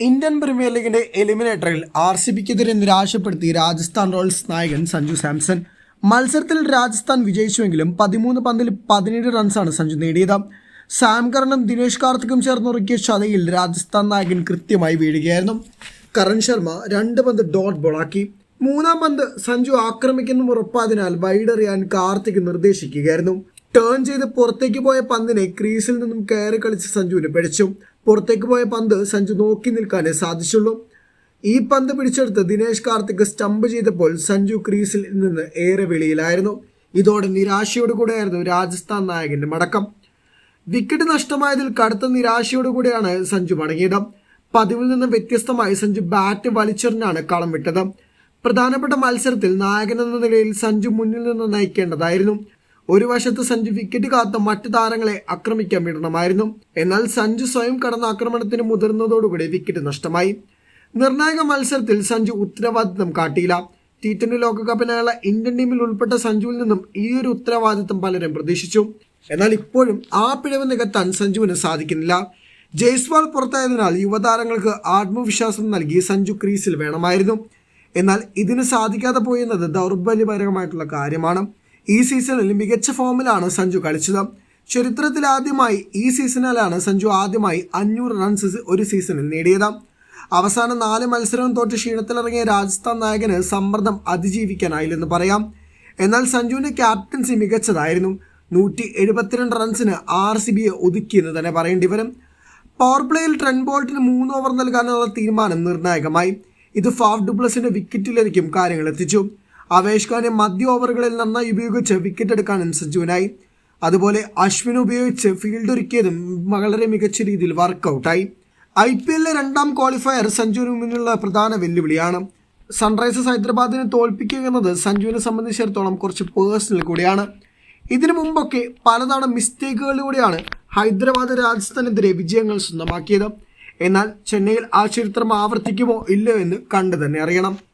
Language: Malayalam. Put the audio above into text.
ഇന്ത്യൻ പ്രീമിയർ ലീഗിന്റെ എലിമിനേറ്ററിൽ ആർ സി ബിക്കെതിരെ നിരാശപ്പെടുത്തി രാജസ്ഥാൻ റോയൽസ് നായകൻ സഞ്ജു സാംസൺ. മത്സരത്തിൽ രാജസ്ഥാൻ വിജയിച്ചുവെങ്കിലും പതിമൂന്ന് പന്തിൽ പതിനേഴ് റൺസാണ് സഞ്ജു നേടിയത്. സാം ദിനേഷ് കാർത്തിക്കും ചേർന്നുറക്കിയ ചതയിൽ രാജസ്ഥാൻ നായകൻ കൃത്യമായി വീഴുകയായിരുന്നു. കരൺ ശർമ്മ രണ്ട് പന്ത് ഡോട്ട് ബോളാക്കി. മൂന്നാം പന്ത് സഞ്ജു ആക്രമിക്കുന്ന ഉറപ്പായതിനാൽ വൈഡെറിയാൻ കാർത്തിക് നിർദ്ദേശിക്കുകയായിരുന്നു. ടേൺ ചെയ്ത് പുറത്തേക്ക് പോയ പന്തിനെ ക്രീസിൽ നിന്നും കയറി കളിച്ച് സഞ്ജുവിന് പിടിച്ചു പുറത്തേക്ക് പോയ പന്ത് സഞ്ജു നോക്കി നിൽക്കാനേ സാധിച്ചുള്ളൂ. ഈ പന്ത് പിടിച്ചെടുത്ത് ദിനേശ് കാർത്തിക് സ്റ്റംപ് ചെയ്തപ്പോൾ സഞ്ജു ക്രീസിൽ നിന്ന് ഏറെ വെളിയിലായിരുന്നു. ഇതോടെ നിരാശയോടുകൂടെയായിരുന്നു രാജസ്ഥാൻ നായകന്റെ മടക്കം. വിക്കറ്റ് നഷ്ടമായതിൽ കടുത്ത നിരാശയോടുകൂടിയാണ് സഞ്ജു മടങ്ങിയത്. പതിവിൽ നിന്ന് വ്യത്യസ്തമായി സഞ്ജു ബാറ്റ് വലിച്ചെറിഞ്ഞാണ് കളം വിട്ടത്. പ്രധാനപ്പെട്ട മത്സരത്തിൽ നായകൻ എന്ന നിലയിൽ സഞ്ജു മുന്നിൽ നിന്ന് നയിക്കേണ്ടതായിരുന്നു. ഒരു വശത്ത് സഞ്ജു വിക്കറ്റ് കാത്ത് മറ്റു താരങ്ങളെ ആക്രമിക്കാൻ വിടണമായിരുന്നു. എന്നാൽ സഞ്ജു സ്വയം കടന്ന ആക്രമണത്തിന് മുതിർന്നതോടുകൂടി വിക്കറ്റ് നഷ്ടമായി. നിർണായക മത്സരത്തിൽ സഞ്ജു ഉത്തരവാദിത്തം കാട്ടിയില്ല. ടി ട്വന്റി ലോകകപ്പിനായുള്ള ഇന്ത്യൻ ടീമിൽ ഉൾപ്പെട്ട സഞ്ജുവിൽ നിന്നും ഈ ഒരു ഉത്തരവാദിത്തം പലരും പ്രതീക്ഷിച്ചു. എന്നാൽ ഇപ്പോഴും ആ പിഴവ് നികത്താൻ സഞ്ജുവിന് സാധിക്കുന്നില്ല. ജയ്സ്വാൾ പുറത്തായതിനാൽ യുവതാരങ്ങൾക്ക് ആത്മവിശ്വാസം നൽകി സഞ്ജു ക്രീസിൽ വേണമായിരുന്നു. എന്നാൽ ഇതിന് സാധിക്കാതെ പോയെന്നത് ദൗർബല്യപരമായിട്ടുള്ള കാര്യമാണ്. ഈ സീസണിൽ മികച്ച ഫോമിലാണ് സഞ്ജു കളിച്ചത്. ചരിത്രത്തിൽ ആദ്യമായി ഈ സീസണിലാണ് സഞ്ജു ആദ്യമായി അഞ്ഞൂറ് റൺസ് ഒരു സീസണിൽ നേടിയത്. അവസാന നാല് മത്സരവും തോറ്റ് ക്ഷീണത്തിലിറങ്ങിയ രാജസ്ഥാൻ നായകന് സമ്മർദ്ദം അതിജീവിക്കാനായില്ലെന്ന് പറയാം. എന്നാൽ സഞ്ജുവിന്റെ ക്യാപ്റ്റൻസി മികച്ചതായിരുന്നു. നൂറ്റി എഴുപത്തിരണ്ട് റൺസിന് ആർ സി ബിയെ ഒതുക്കിയെന്ന് തന്നെ പറയേണ്ടി വരും. പവർ പ്ലേയിൽ ട്രെൻ ബോൾട്ടിന് മൂന്ന് ഓവർ നൽകാനുള്ള തീരുമാനം നിർണായകമായി. ഇത് ഫാഫ് ഡുബ്ലസിന്റെ വിക്കറ്റിലേക്കും കാര്യങ്ങൾ എത്തിച്ചു. അവേഷ് ഖാനെ മധ്യ ഓവറുകളിൽ നന്നായി ഉപയോഗിച്ച് വിക്കറ്റ് എടുക്കാനും സഞ്ജുവിനായി അതുപോലെ അശ്വിൻ ഉപയോഗിച്ച് ഫീൽഡ് ഒരുക്കിയതും വളരെ മികച്ച രീതിയിൽ വർക്കൗട്ടായി ഐ പി എല്ലിലെ രണ്ടാം ക്വാളിഫയർ സഞ്ജുവിന് മുന്നിലുള്ള പ്രധാന വെല്ലുവിളിയാണ്. സൺറൈസേഴ്സ് ഹൈദരാബാദിനെ തോൽപ്പിക്കുക എന്നത് സഞ്ജുവിനെ സംബന്ധിച്ചിടത്തോളം കുറച്ച് പേഴ്സണൽ കൂടിയാണ്. ഇതിനു മുമ്പൊക്കെ പലതവണ മിസ്റ്റേക്കുകളിലൂടെയാണ് ഹൈദരാബാദ് രാജസ്ഥാനെതിരെ വിജയങ്ങൾ സ്വന്തമാക്കിയത്. എന്നാൽ ചെന്നൈയിൽ ആ ചരിത്രം ആവർത്തിക്കുമോ ഇല്ലയോ എന്ന് കണ്ടു തന്നെ അറിയണം.